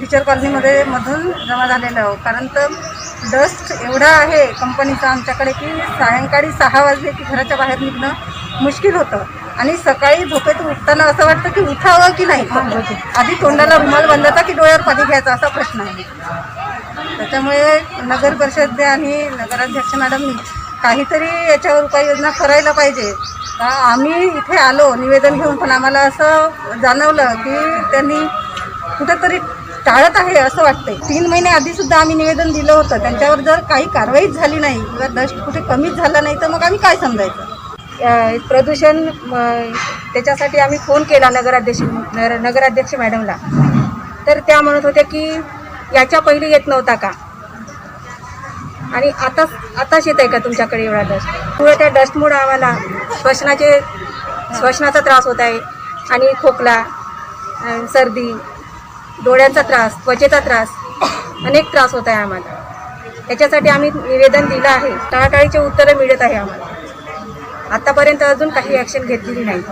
Teacher कॉलनीमध्ये मधून जमा झालेलं आहो. कारण तर डस्ट एवढा आहे कंपनीचा आमच्याकडे की सायंकाळी सहा वाजले की घराच्या बाहेर निघणं मुश्किल होतं. आणि सकाळी झोपेतून उठताना असं वाटतं की उठावं की नाही? आधी तोंडाला रुमाल बांधायचा की डोळ्यावर पाणी घ्यायचा असा प्रश्न आहे. त्याच्यामुळे नगर परिषद आणि नगराध्यक्ष मॅडमनी काहीतरी याच्यावर उपाययोजना करायला पाहिजे. आम्ही इथे आलो निवेदन घेऊन पण आम्हाला असं जाणवलं की त्यांनी कुठंतरी टाळत आहे असं वाटतंय. तीन महिने आधी सुद्धा आम्ही निवेदन दिलं होतं. त्यांच्यावर जर काही कारवाईच झाली नाही किंवा डस्ट कुठे कमीच झाला नाही तर मग आम्ही काय समजायचं? प्रदूषण त्याच्यासाठी आम्ही फोन केला नगराध्यक्ष नगराध्यक्ष मॅडमला. तर त्या म्हणत होत्या की याच्या पहिले येत नव्हता का? आणि आताच आताच येत आहे का तुमच्याकडे एवढा डस्ट पुढे त्या डस्टमुळे आम्हाला श्वसनाचे श्वसनाचा त्रास होत आहे आणि खोकला सर्दी डोळ्यांचा त्रास त्वचेचा त्रास अनेक त्रास होत आहे आम्हाला. याच्यासाठी आम्ही निवेदन दिलं आहे. टाळाटाळीचे उत्तरं मिळत आहे आम्हाला. आतापर्यंत अजून काही ॲक्शन घेतलेली नाही.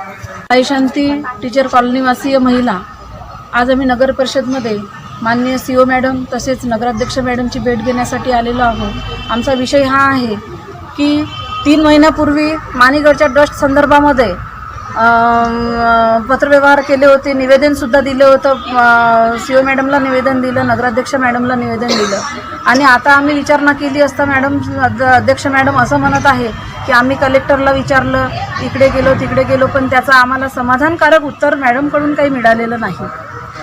आई शांती टीचर कॉलनीवासीय महिला. आज आम्ही नगर परिषदमध्ये माननीय सी ओ मॅडम तसेच नगराध्यक्ष मॅडमची भेट घेण्यासाठी आलेलो आहोत. आमचा विषय हा आहे की तीन महिन्यापूर्वी मानेगडच्या डस्ट संदर्भामध्ये पत्रव्यवहार केले होते निवेदनसुद्धा दिलं होतं सी ओ मॅडमला निवेदन दिलं नगराध्यक्ष मॅडमला निवेदन दिलं. आणि आता आम्ही विचारणा केली असता मॅडम अध्यक्ष मॅडम असं म्हणत आहे की आम्ही कलेक्टरला विचारलं इकडे गेलो तिकडे गेलो पण त्याचं आम्हाला समाधानकारक उत्तर मॅडमकडून काही मिळालेलं नाही.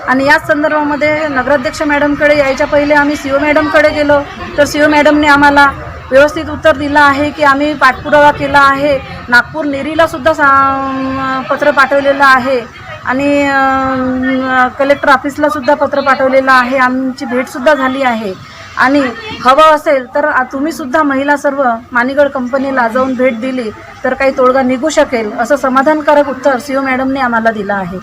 आणि याच संदर्भामध्ये नगराध्यक्ष मॅडमकडे यायच्या पहिले आम्ही सी ओ मॅडमकडे गेलो. तर सी ओ मॅडमने आम्हाला व्यवस्थित उत्तर दिलं आहे की आम्ही पाठपुरावा केला आहे. नागपूर नेरीला सुद्धा सा पत्र पाठवलेलं आहे. आणि कलेक्टर ऑफिसलासुद्धा पत्र पाठवलेलं आहे. आमची भेटसुद्धा झाली आहे. आणि हवं असेल तर तुम्हीसुद्धा महिला सर्व मानिगड कंपनीला जाऊन भेट दिली तर काही तोडगा निघू शकेल असं समाधानकारक उत्तर सी ओ मॅडमने आम्हाला दिलं आहे.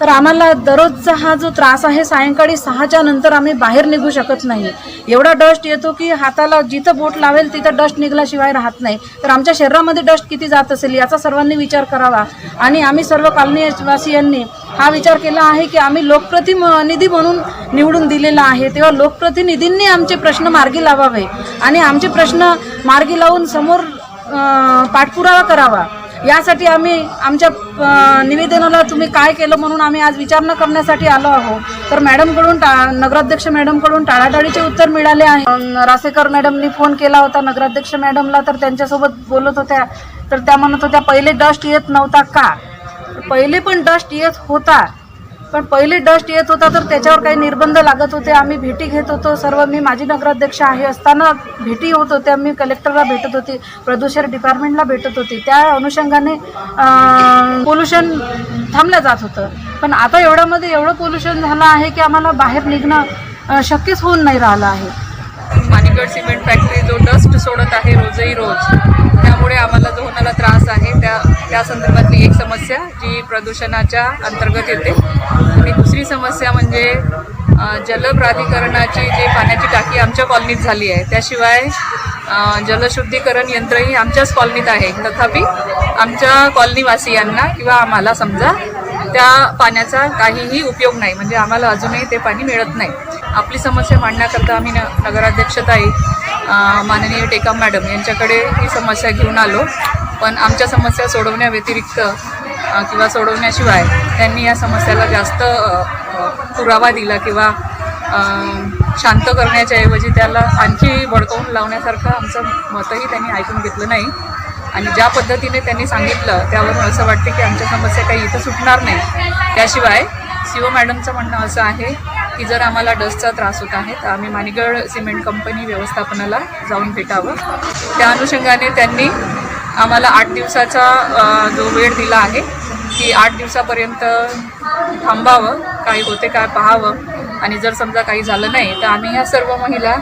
तर आम्हाला दररोजचा हा जो त्रास आहे सायंकाळी सहाच्या नंतर आम्ही बाहेर निघू शकत नाही. एवढा डस्ट येतो की हाताला जिथं बोट लावेल तिथं डस्ट निघल्याशिवाय राहत नाही. तर आमच्या शरीरामध्ये डस्ट किती जात असेल याचा सर्वांनी विचार करावा. आणि आम्ही सर्व कॉलनीवासियांनी हा विचार केला आहे की आम्ही लोकप्रतिनिधी म्हणून निवडून दिलेला आहे. तेव्हा लोकप्रतिनिधींनी आमचे प्रश्न मार्गी लावावे आणि आमचे प्रश्न मार्गी लावून समोर पाठपुरावा करावा. यासाठी आम्ही आमच्या निवेदनाला तुम्ही काय केलं म्हणून आम्ही आज विचारणा करण्यासाठी आलो आहोत. तर मॅडमकडून टा नगराध्यक्ष मॅडमकडून टाळाटाळीचे उत्तर मिळाले आहे. रासेकर मॅडमनी फोन केला होता नगराध्यक्ष मॅडमला तर त्यांच्यासोबत बोलत होत्या. तर त्या म्हणत होत्या पहिले डस्ट येत नव्हता का? पहिले पण डस्ट येत होता. पण पहिले डस्ट येत होता तर त्याच्यावर काही निर्बंध लागत होते. आम्ही भेटी घेत होतो. सर्व मी माजी नगराध्यक्ष आहे असताना भेटी होत होत्या. मी कलेक्टरला भेटत होती. प्रदूषण डिपार्टमेंटला भेटत होती. त्या अनुषंगाने पोल्युशन थांबलं जात होतं. पण आता एवढ्यामध्ये एवढं पोल्युशन झालं आहे की आम्हाला बाहेर निघणं शक्यच होऊन नाही राहिलं आहे. मानिकड सिमेंट फॅक्टरी जो डस्ट सोडत आहे रोजही रोज त्यामुळे आम्हाला जो होणारा त्रास आहे त्या त्या संदर्भातली एक समस्या जी प्रदूषणाच्या अंतर्गत येते. आणि दुसरी समस्या म्हणजे जलप्राधिकरणाची जी पाण्याची टाकी आमच्या कॉलनीत झाली आहे त्याशिवाय जलशुद्धीकरण यंत्रही आमच्याच कॉलनीत आहे. तथापि आमच्या कॉलनीवासियांना किंवा आम्हाला समजा त्या पाण्याचा काहीही उपयोग नाही म्हणजे आम्हाला अजूनही ते पाणी मिळत नाही. आपली समस्या मांडण्याकरता आम्ही न नगराध्यक्षताई माननीय टेकाम मॅडम यांच्याकडे ही समस्या घेऊन आलो. पण आमच्या समस्या सोडवण्याव्यतिरिक्त किंवा सोडवण्याशिवाय त्यांनी या समस्याला जास्त पुरावा दिला किंवा शांत करण्याच्या ऐवजी त्याला आणखी भडकवून लावण्यासारखं आमचं मतही त्यांनी ऐकून घेतलं नाही. आणि ज्या पद्धतीने त्यांनी सांगितलं त्यावरून असं वाटते की आमच्या समस्या काही इथं सुटणार नाही. त्याशिवाय सी ओ मॅडमचं म्हणणं असं आहे की जर आम्हाला डस्टचा त्रास होत आहे तर आम्ही मानिगड सिमेंट कंपनी व्यवस्थापनाला जाऊन भेटावं. त्या अनुषंगाने त्यांनी आम्हाला आठ दिवसाचा जो वेळ दिला आहे की आठ दिवसापर्यंत थांबावं काही होते काय पाहावं. आणि जर समजा काही झालं नाही तर आम्ही ह्या सर्व महिला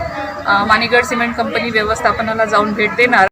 मानिगड सिमेंट कंपनी व्यवस्थापनाला जाऊन भेट देणार.